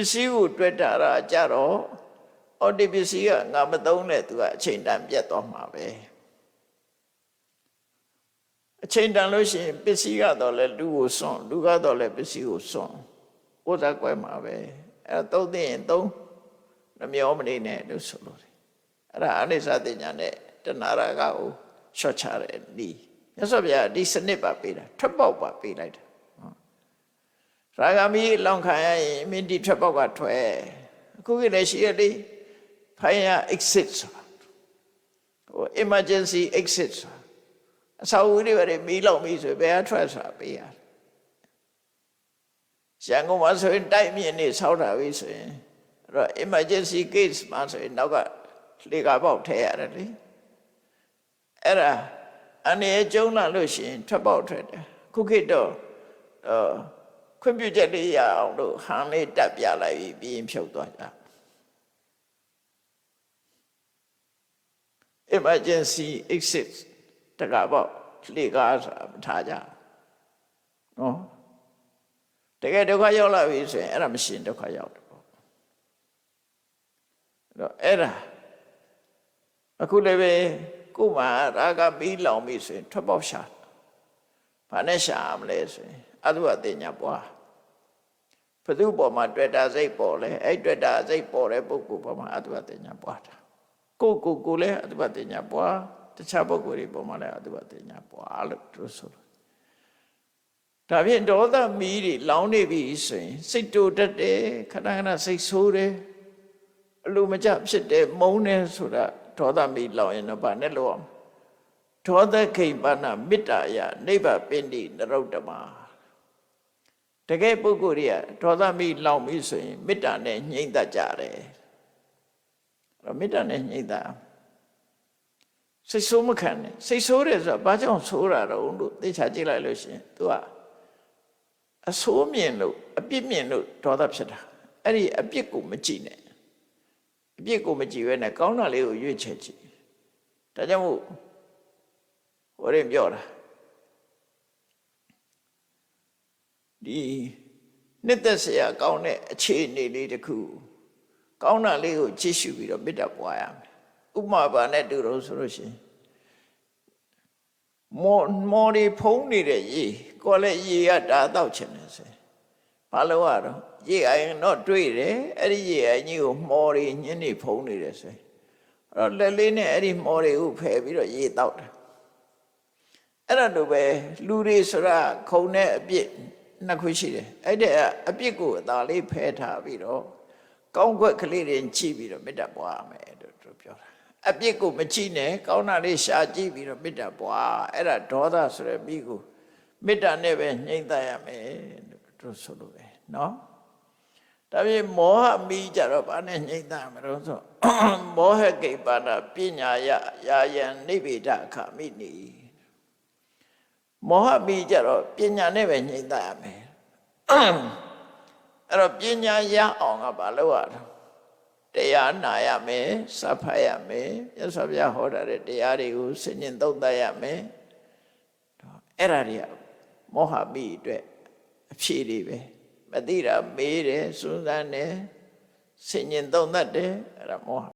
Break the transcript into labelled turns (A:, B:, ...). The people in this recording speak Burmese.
A: စ္စည်းကိုတွေ့တာတာကြတော့အော်ဒီပစ္စည်းကငါမသုံးနဲ့သူကအချိန်တန်ပြတ်သွားမှာပဲအချိန်တန်လို့ရှိရင်ပစ္စည်းကတော့လဲလူကိုစွန့်လူကတော့လဲပစ္စည်းကိုစွန့်ဥစ္စာကွဲမှာပဲအဲသုံးသိရင်သုံးနှမျောမနေနဲ့လို့ဆိုလို့တယ်အဲ့ဒါအနိစ္စတင်ညာနဲ့တဏှာရာဂကိုရှော့ချတဲ့ဤမြတ်စွာဘုရားဒီစနစ်ပါပေးတာထွက်ပေါက်ပါပေးလိုက်တာ ရာဂမီလောင်ခံရရင်မင်းဒီထွက်ပေါက်ကထွက်အခုကလည်းရှိရလေ fire exit ဆိုတာဟို emergency exit ဆိုတာအဆောက်အဦတွေပဲမီးလောင်ပြီဆိုရင်ဘယ်ကထွက်ဆိုတာပေးရတယ်ရန်ကုန်မှာဆိုရင်တိုက်မြင့်နေဆောက်တာပြီဆိုရင်အဲ့တော့ emergency case မှာဆိုရင်နောက်ကလေကာပေါက်ထည့်ရတယ်လေအဲ့ဒါအနေကျုံလာလို့ရှိရင်ထွက်ပေါက်ထွက်တယ်ခုခေတ်တော့အော် ခွင့်ပြုချက်လေးရအောင်လို့ဟန်လေးတက်ပြလိုက်ပြီးပြီးရင်ဖြုတ်သွားကြ emergency exit တကပေါ့လေကားဆိုတာမထားကြနော်တကယ်ဒုက္ခရောက်လာပြီဆိုရင်အဲ့ဒါမရှင်ဒုက္ခရောက်တယ်ပေါ့အဲ့တော့အဲ့ဒါအခုလည်းပဲကိုယ်မှာရာဂမီးလောင်ပြီဆိုရင်ထွက်ပေါက်ရှာ ဘာနဲ့ရှာမလဲဆိုရင်အတုအတင်ညာပွားဘသူပေါ်မှာတွေ့တာစိတ်ပေါ်လဲအဲ့တွေ့တာစိတ်ပေါ်တဲ့ပုဂ္ဂိုလ်ပေါ်မှာအတုအတင်ညာပွားတာကိုယ်ကိုယ်ကိုယ်လည်းအတုအတင်ညာပွားတခြားပုဂ္ဂိုလ်တွေပေါ်မှာလည်းအတုအတင်ညာပွားလို့သူဆိုလို့ဒါဖြင့်ဒေါသမီးတွေလောင်းနေပြီဆိုရင်စိတ်တူတတ်တယ်ခဏခဏစိတ်ဆိုးတယ်အလိုမကျဖြစ်တယ်မုန်းတယ်ဆိုတာဒေါသမီးလောင်းရင်တော့ဗာနဲ့လို့အောင် ဒေါသခိပ္ပနာမေတ္တာယနိဗ္ဗပိဏိနရုတ္တမတကယ်ပုဂ္ဂိုလ်တွေကဒေါသမီးလောင်ပြီဆိုရင်မေတ္တာနဲ့ညှိမ့်တတ်ကြတယ်အဲ့တော့မေတ္တာနဲ့ညှိမ့်တတ်စိတ်ဆိုးမခံနဲ့စိတ်ဆိုးတယ်ဆိုတာဘာကြောင့်ဆိုးတာတော့လို့သိချာကြည့်လိုက်လို့ရှိရင် तू ကအဆိုးမြင်လို့အပြစ်မြင်လို့ဒေါသဖြစ်တာအဲ့ဒီအပြစ်ကိုမကြည့်နဲ့အပြစ်ကိုမကြည့်ဘဲနဲ့ကောင်းတာလေးကိုရွေးချယ်ကြည့်ဒါကြောင့်မို့ ဟိုရင်ပြောတာဒီနှစ်သက်စရာကောင်းတဲ့အခြေအနေလေးတစ်ခုကောင်းတာလေးကိုကြည့်ရှုပြီးတော့မေတ္တာပွားရမယ်ဥပမာပါနဲ့တူတော့ဆိုလို့ရှိရင်မော်မော်ဒီဖုံးနေတဲ့ရေကိုယ်လည်းရေကဒါတော့ချင်တယ်ဆိုရင်ဘာလို့ရတော့ရေအိုင်တော့တွေ့တယ်အဲ့ဒီရေအိုင်ကြီးကိုမော်ဒီညင်းနေဖုံးနေတယ်ဆိုရင်အဲ့တော့လက်လေးနဲ့အဲ့ဒီမော်တွေကိုဖယ်ပြီးတော့ရေတောက်တယ် အဲ့ဒါလိုပဲလူတွေဆိုတာခုံတဲ့အပြစ်နှစ်ခုရှိတယ်အဲ့ဒါအပြစ်ကိုအသာလေးဖယ်ထားပြီးတော့ကောင်းခွက်ကလေးတွေကြည့်ပြီးတော့မေတ္တာပွားရမယ်လို့သူပြောတာအပြစ်ကိုမကြည့်နဲ့ကောင်းတာလေးရှာကြည့်ပြီးတော့မေတ္တာပွားအဲ့ဒါဒေါသဆိုတဲ့မိကိုမေတ္တာနဲ့ပဲနှိမ့်သက်ရမယ်လို့သူဆိုလိုတယ်နော်ဒါပေမဲ့မောဟမိကြတော့ဗာနဲ့ညှိတာမလို့ဆိုမောဟကိပါဏပညာယယာယံနိဗ္ဗေဒခမိနီ မောဟမိကြတော့ပညာနဲ့ပဲနှိမ့်သက်ရမယ်အဲ့တော့ပညာရအောင်ကဘာလုပ်ရတော့တရားနာရမယ်စပ်ဖတ်ရမယ်မြတ်စွာဘုရားဟောထားတဲ့တရားတွေကိုဆင်ញင်သုံးသပ်ရမယ်အဲ့ဒါတွေကမောဟမိအတွက်အဖြေတွေပဲမသိတာမေးတယ်စွန်းစမ်းတယ်ဆင်ញင်သုံးသပ်တယ်အဲ့ဒါမောဟ